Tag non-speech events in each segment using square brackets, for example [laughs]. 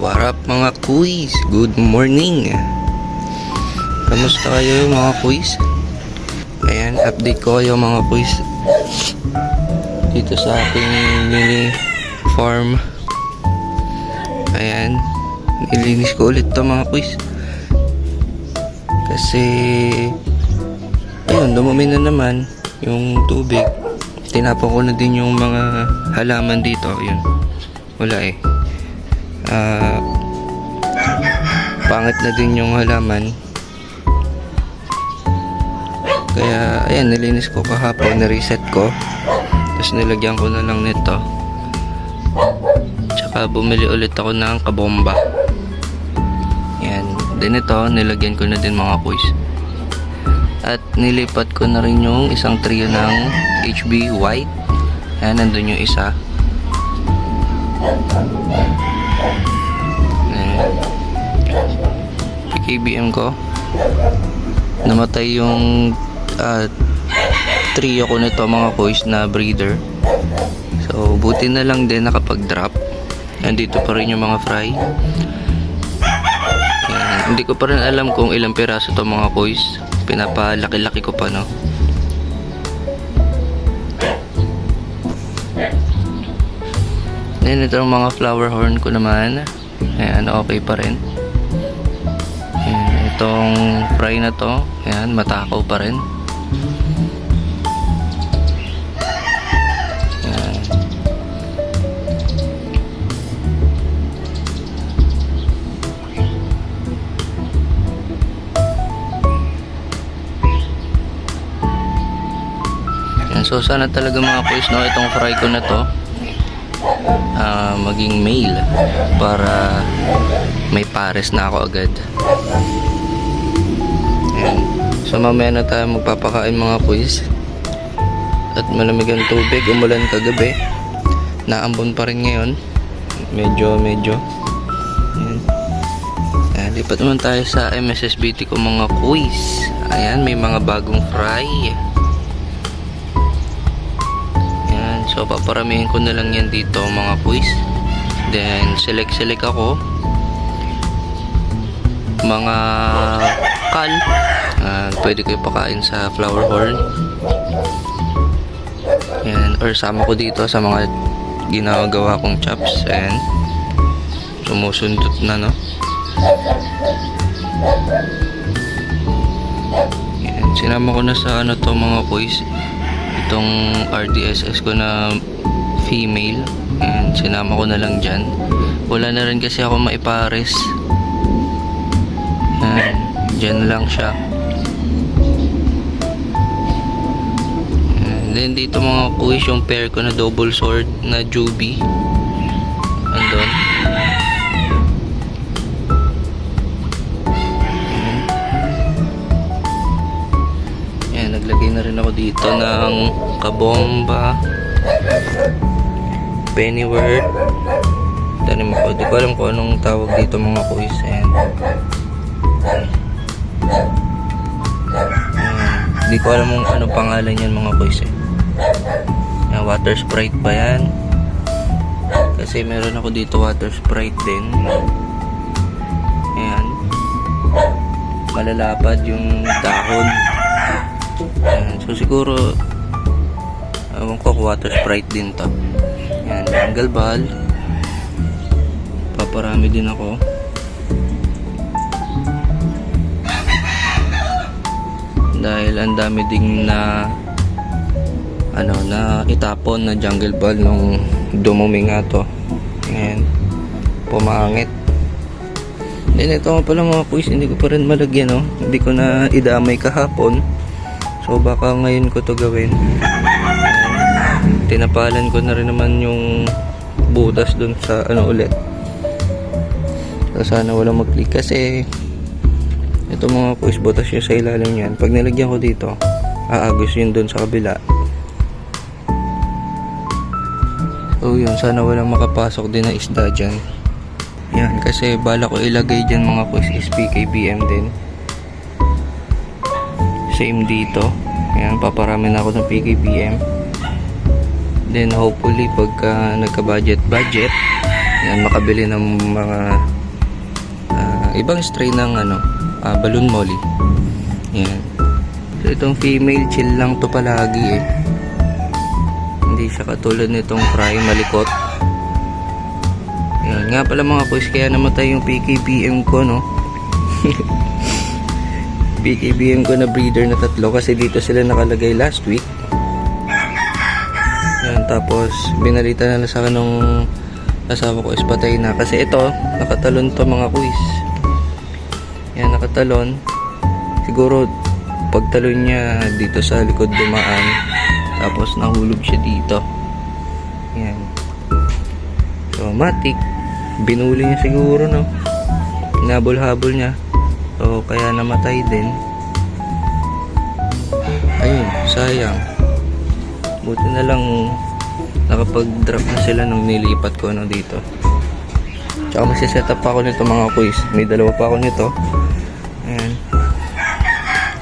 What up mga kuis? Good morning! Kamusta kayo mga kuis? Ayan, update ko kayo mga kuis Dito sa ating mini farm Ayan, nilinis ko ulit to mga kuis Kasi Ayun, dumumi na naman yung tubig Tinapon ko na din yung mga halaman dito Ayun, wala eh Ah, pangit na din yung halaman. Kaya, ayan, nilinis ko kahapon, na-reset ko. Tapos nilagyan ko na lang nito. Tsaka bumili ulit ako ng kabomba. Ayan. Then ito, nilagyan ko na din mga kuis. At nilipat ko na rin yung isang trio ng HB White. Ayan, nandun yung isa. KBM ko. Namatay yung ah, trio ko nito mga boys na breeder. So, buti na lang din nakapag-drop. Nandito pa rin yung mga fry. Ayan. Hindi ko pa rin alam kung ilang piraso to mga boys. Pinapalaki-laki ko pa no. Then ito ang mga flower horn ko naman. Ayan, okay pa rin. Ayan, itong fry na to, ayan, matakaw pa rin. So sana talaga mga boys no, itong fry ko na to ah, maging male para may pares na ako agad. Ayan. So mamaya na tayo magpapakain mga kuis. At malamig ang tubig, umulan kagabi. Naambon pa rin ngayon. Medyo, medyo. Ayan. Ayan, lipat naman tayo sa MSSBT ko mga kuis. Ayan, may mga bagong fry. So, paparamihin ko na lang yan dito mga quiz. Then, select-select ako. Mga kal. Ah, pwede ko ipakain sa flower horn. Yan. Or sama ko dito sa mga ginagawa kong chops. Ayan. Sumusundot na, no? Yan. Sinama ko na sa ano to mga boys itong RDSS ko na female. And sinama ko na lang dyan. Wala na rin kasi ako maipares. Yan dyan lang siya. And then dito mga kuis yung pair ko na double sword na Juby dito ng kabomba, pennywort, tanim ako. Di ko alam kung anong tawag dito mga kuis. Ayan. Ayan. Di ko alam kung anong pangalan yan mga kuis eh. Ayan, water sprite ba yan? Kasi meron ako dito water sprite din. Ayan. Malalapad yung dahon. So siguro ewan ko water sprite din to. Yan jungle ball. Paparami din ako. Dahil ang dami ding na ano na itapon na jungle ball nung dumumi nga to. Ngayon pumangit. Then ito nga pala mga quiz hindi ko pa rin malagyan no? hindi ko na idamay kahapon So baka ngayon ko to gawin. Tinapalan ko na rin naman yung butas dun sa ano ulit. So sana walang mag-click kasi ito mga push butas yung sa ilalim yan. Pag nilagyan ko dito, aagos yun dun sa kabila. So yun, sana walang makapasok din na isda dyan. Yan, kasi bala ko ilagay dyan mga push is PKBM din same dito ayan paparami na ako ng PKBM then hopefully pagka nagka budget budget Yan, makabili ng mga ah, ibang strain ng ano, ah, balloon molly. Yan. So, itong female chill lang to palagi eh. Hindi siya katulad nitong fry malikot. Yan. Nga pala mga boys, kaya namatay yung PKBM ko, no? [laughs] PKBM ko na breeder na tatlo kasi dito sila nakalagay last week. Yan, tapos binalita na sa akin nung asawa ko is patay na. Kasi ito, nakatalon to mga quiz. Yan, nakatalon. Siguro, pagtalon niya dito sa likod dumaan. Tapos nahulog siya dito. Yan. So, matik. Binuli niya siguro, no? Nabol-habol niya. So, kaya namatay din. Ayun, sayang. Buti na lang nakapag-drop na sila nung nilipat ko ano dito. Tsaka magsiset up ako nito mga quiz. May dalawa pa ako nito. Ayan.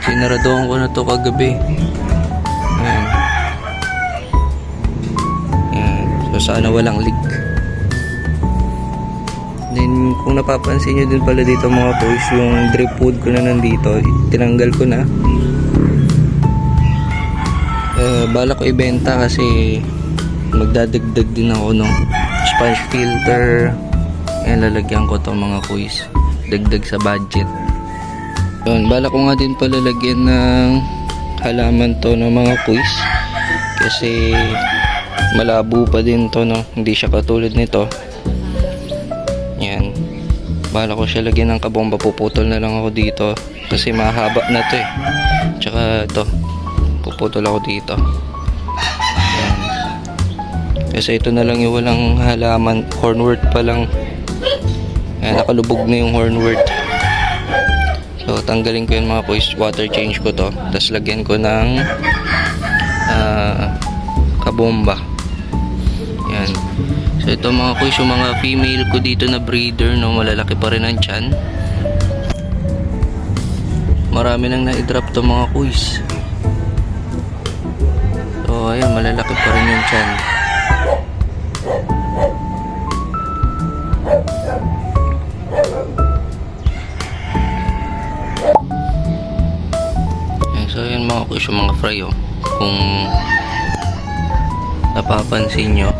Sinaradoan ko na to kagabi. Ayan. Ayan. So sana walang leak. Then kung napapansin nyo din pala dito mga boys, yung drip wood ko na nandito, tinanggal ko na. Eh, bala ko ibenta kasi magdadagdag din ako ng sponge filter. Ayan, lalagyan ko to mga kuis. Dagdag sa budget. Yun, bala ko nga din pala lagyan ng halaman to ng mga kuis. Kasi malabo pa din to, no? Hindi siya katulad nito. Bala ko siya lagyan ng kabomba. Puputol na lang ako dito. Kasi mahaba na to eh. Tsaka ito. Puputol ako dito. Yan. Kasi ito na lang yung walang halaman. Hornwort pa lang. Yan, nakalubog na yung hornwort. So, tanggalin ko yung mga boys. Water change ko to. Tapos lagyan ko ng ah, kabomba. Yan. So, ito mga boys, yung mga female ko dito na breeder, no, malalaki pa rin ang tiyan. Marami nang na-drop to mga kuys. So, ayan, malalaki pa rin yung tiyan. So, ayan mga kuys, yung mga fry, oh. Kung napapansin nyo,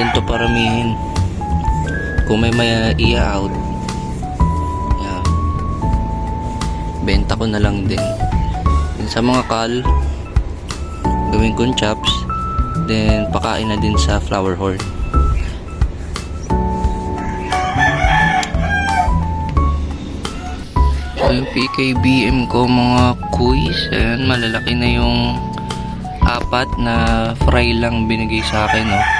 din to paramihin. Kung may may i-out. Yan. Benta ko na lang din. Then sa mga kal, gawin kong chops. Then pakain na din sa flower horn. So yung PKBM ko mga kuis, ayan, malalaki na yung apat na fry lang binigay sa akin, no.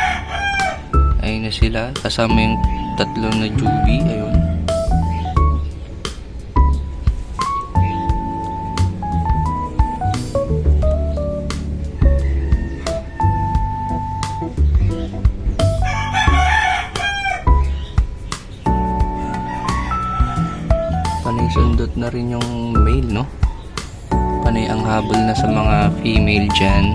Ayun na sila, kasama yung tatlong na jubi, ayun. Panay sundot na rin yung male, no? Panay ang habol na sa mga female dyan.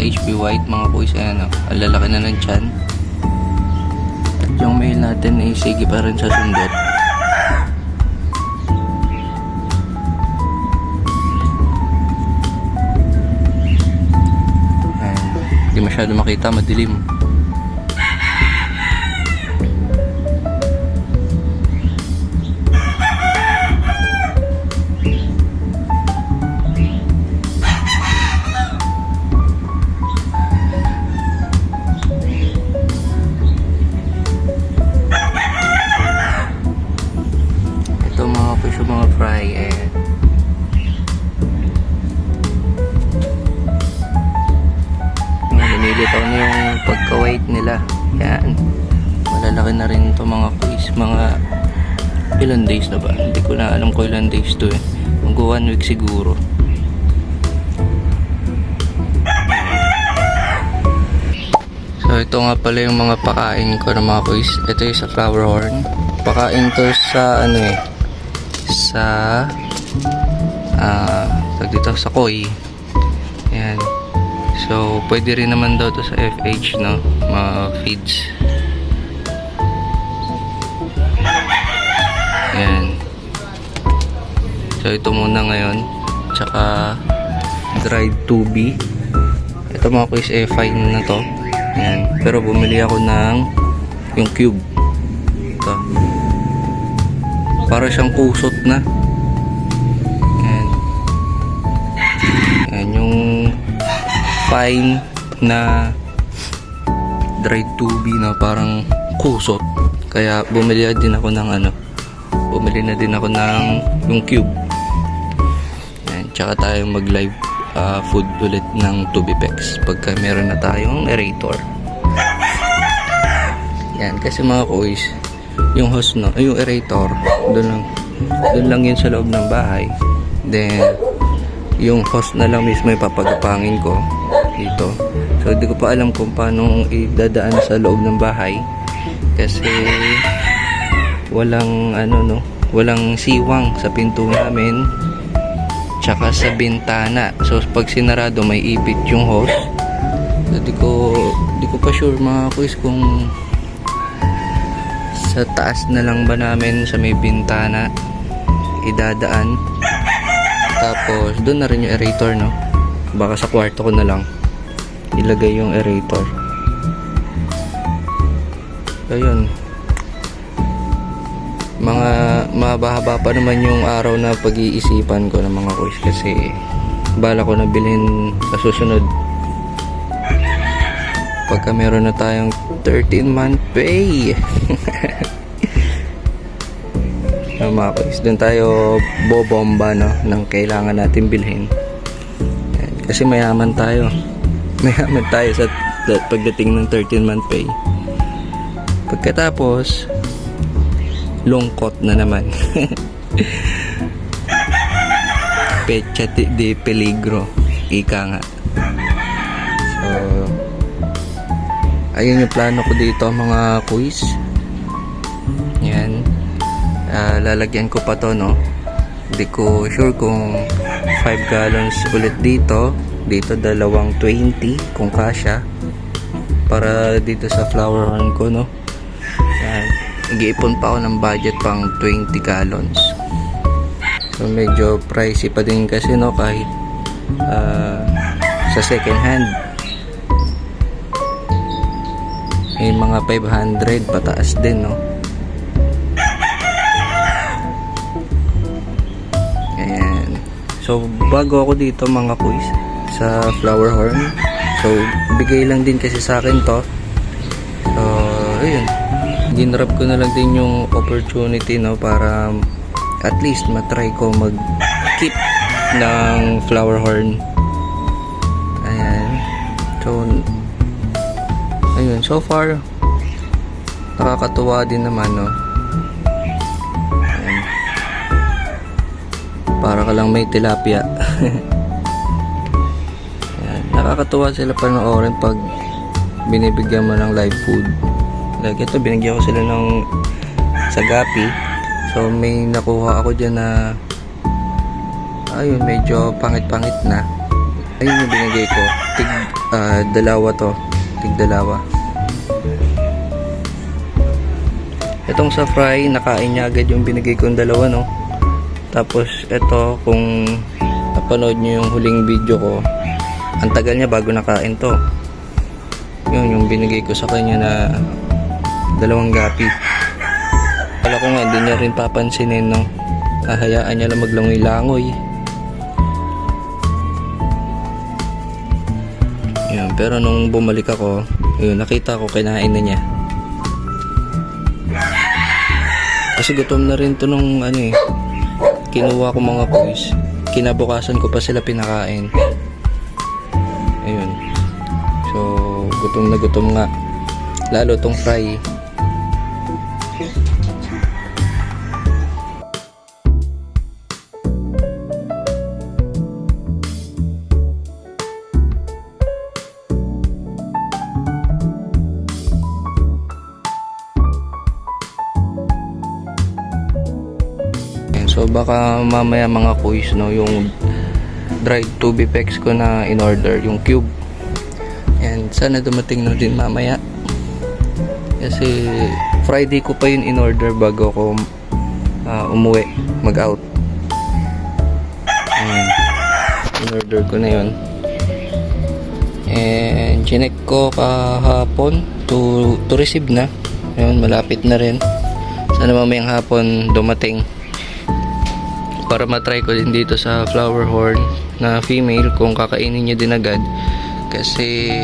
Sa HB White mga boys. Ayan, oh. ang lalaki na ng. At yung male natin ay sige pa rin sa sundot. Ayan. Hindi masyado makita, madilim. Ilan days to eh. Mag one week siguro. So ito nga pala yung mga pakain ko ng mga quiz. Ito yung sa flower horn. Pakain to sa ano eh. Sa ah tag dito sa koi. Yan. So pwede rin naman daw to sa FH no, mga feeds. So ito muna ngayon. Tsaka dried 2B. Ito mga quiz eh fine na to. Yan. Pero bumili ako ng yung cube. Ito. Para siyang kusot na. Yan. Yan yung fine na dried 2B na parang kusot. Kaya bumili din ako ng ano. Bumili na din ako ng yung cube. Tsaka tayo mag live ah, food ulit ng Tubipex pagka meron na tayong aerator. Yan. Kasi mga kuys, yung host no, yung aerator, doon lang, doon lang yun sa loob ng bahay. Then, yung host na lang mismo yung papagapangin ko dito. So, hindi ko pa alam kung paano idadaan sa loob ng bahay. Kasi, walang ano no, walang siwang sa pinto namin. Tsaka sa bintana. So, pag sinarado, may ipit yung hose. So, di ko, di ko pa sure mga kuys kung sa taas na lang ba namin sa may bintana idadaan tapos doon na rin yung aerator no baka sa kwarto ko na lang ilagay yung aerator ayun mga mahaba pa naman yung araw na pag-iisipan ko ng mga quiz kasi bala ko na bilhin sa susunod. Pagka meron na tayong 13 month pay. Ng [laughs] mga quiz doon tayo bobomba no ng kailangan natin bilhin. Kasi mayaman tayo. [laughs] Mayaman tayo sa sa pagdating ng 13 month pay. Pagkatapos lungkot na naman. [laughs] Pecha di peligro. Ika nga. So ayun yung plano ko dito mga quiz yan. Ah, lalagyan ko pa to no? Hindi ko sure kung 5 gallons ulit dito. Dito dalawang 20 kung kasya. Para dito sa flower horn ko no nag-iipon pa ako ng budget pang 20 gallons so medyo pricey pa din kasi no kahit ah, sa second hand may mga 500 pataas din no Ayan. So, bago ako dito mga kuys sa flower horn. So, bigay lang din kasi sa akin to. Ginrab ko na lang din yung opportunity no para at least matry ko mag keep ng flower horn. Ayan. So, ayun. So far, nakakatuwa din naman no. Ayan para ka lang may tilapia [laughs] Yan. nakakatuwa sila panoorin pag binibigyan mo ng live food like ito binigyan ko sila ng sagapi. So may nakuha ako dyan na ayun medyo pangit pangit na. Ayun yung binigay ko. Tig ah, dalawa to. Tig dalawa. Itong sa fry nakain niya agad yung binigay kong dalawa no? Tapos ito kung napanood nyo yung huling video ko, ang tagal niya bago nakain to. Yun yung binigay ko sa kanya na dalawang gapi. Kala ko nga hindi niya rin papansinin no. Hahayaan niya lang maglangoy-langoy. Yun, pero nung bumalik ako, yun, nakita ko kinain na niya. Kasi gutom na rin to nung ano eh, kinuha ko mga boys kinabukasan ko pa sila pinakain ayun so gutom na gutom nga Lalo tong fry. Baka mamaya mga kuys no yung dried tube effects ko na in order yung cube. Yan, sana dumating na din mamaya. Kasi Friday ko pa yun in order bago ako ah, umuwi, mag-out. Ayan. In order ko na yun. And chinek ko kahapon to, to receive na. Ayun, malapit na rin. Sana mamayang hapon dumating para matry ko din dito sa flower horn na female kung kakainin niya din agad. Kasi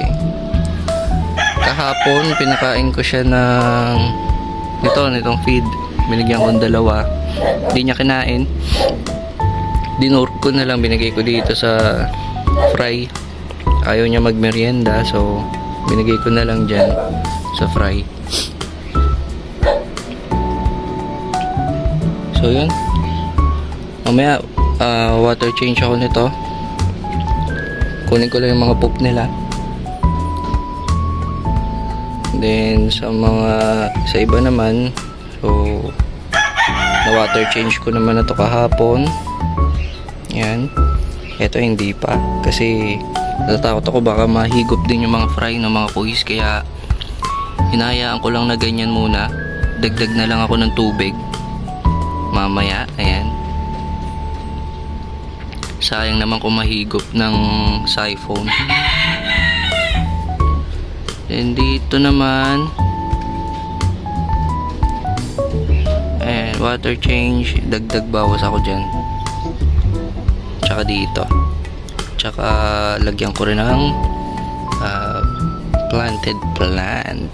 kahapon pinakain ko siya ng ito nitong feed. Binigyan ko ng dalawa. Hindi niya kinain. Dinurk ko na lang binigay ko dito sa fry. Ayaw niya magmerienda so binigay ko na lang dyan sa fry. So yun Mamaya, ah, water change ako nito. Kunin ko lang yung mga poop nila. Then, sa mga, sa iba naman, so, na water change ko naman na to kahapon. Yan. Ito hindi pa. Kasi, natatakot ako baka mahigop din yung mga fry ng mga kuis. Kaya, hinahayaan ko lang na ganyan muna. Dagdag na lang ako ng tubig. Mamaya, ayan sayang naman kung mahigop ng siphon then dito naman. Eh water change. Dagdag bawas ako dyan. Tsaka dito. Tsaka lagyan ko rin ng ah, planted plant.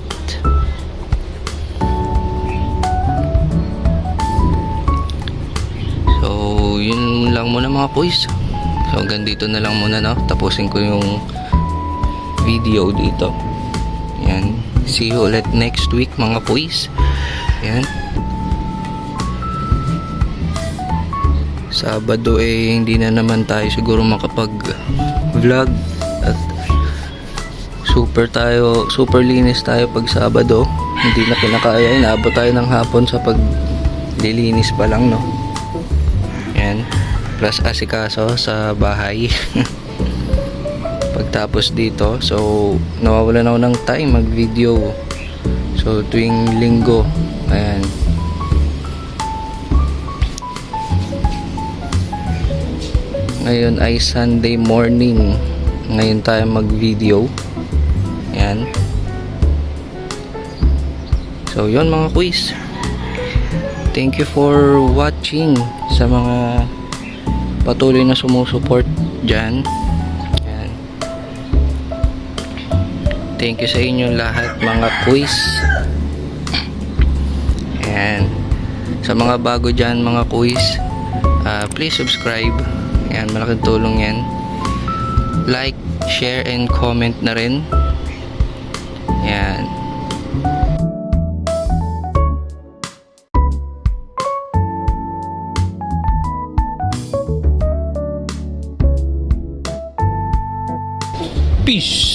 So, yun lang muna mga boys. So, hanggang dito na lang muna, no? Tapusin ko yung video dito. Yan. See you ulit next week, mga boys. Yan. Sabado eh, hindi na naman tayo siguro makapag-vlog. At super tayo, super linis tayo pag Sabado. Hindi na kinakaya. Inaabot tayo ng hapon sa paglilinis pa lang, no? Yan. Plus asikaso sa bahay. [laughs] Pagtapos dito, so nawawalan ako ng time mag-video. So tuwing linggo, ayan. Ngayon ay Sunday morning. Ngayon tayo mag-video. Ayan. So yun mga quiz. Thank you for watching sa mga patuloy na sumusuport dyan. Yan. Thank you sa inyong lahat mga quiz. Ayan. Sa mga bago dyan mga quiz, ah, please subscribe. Ayan, malaking tulong yan. Like, share, and comment na rin. Peace.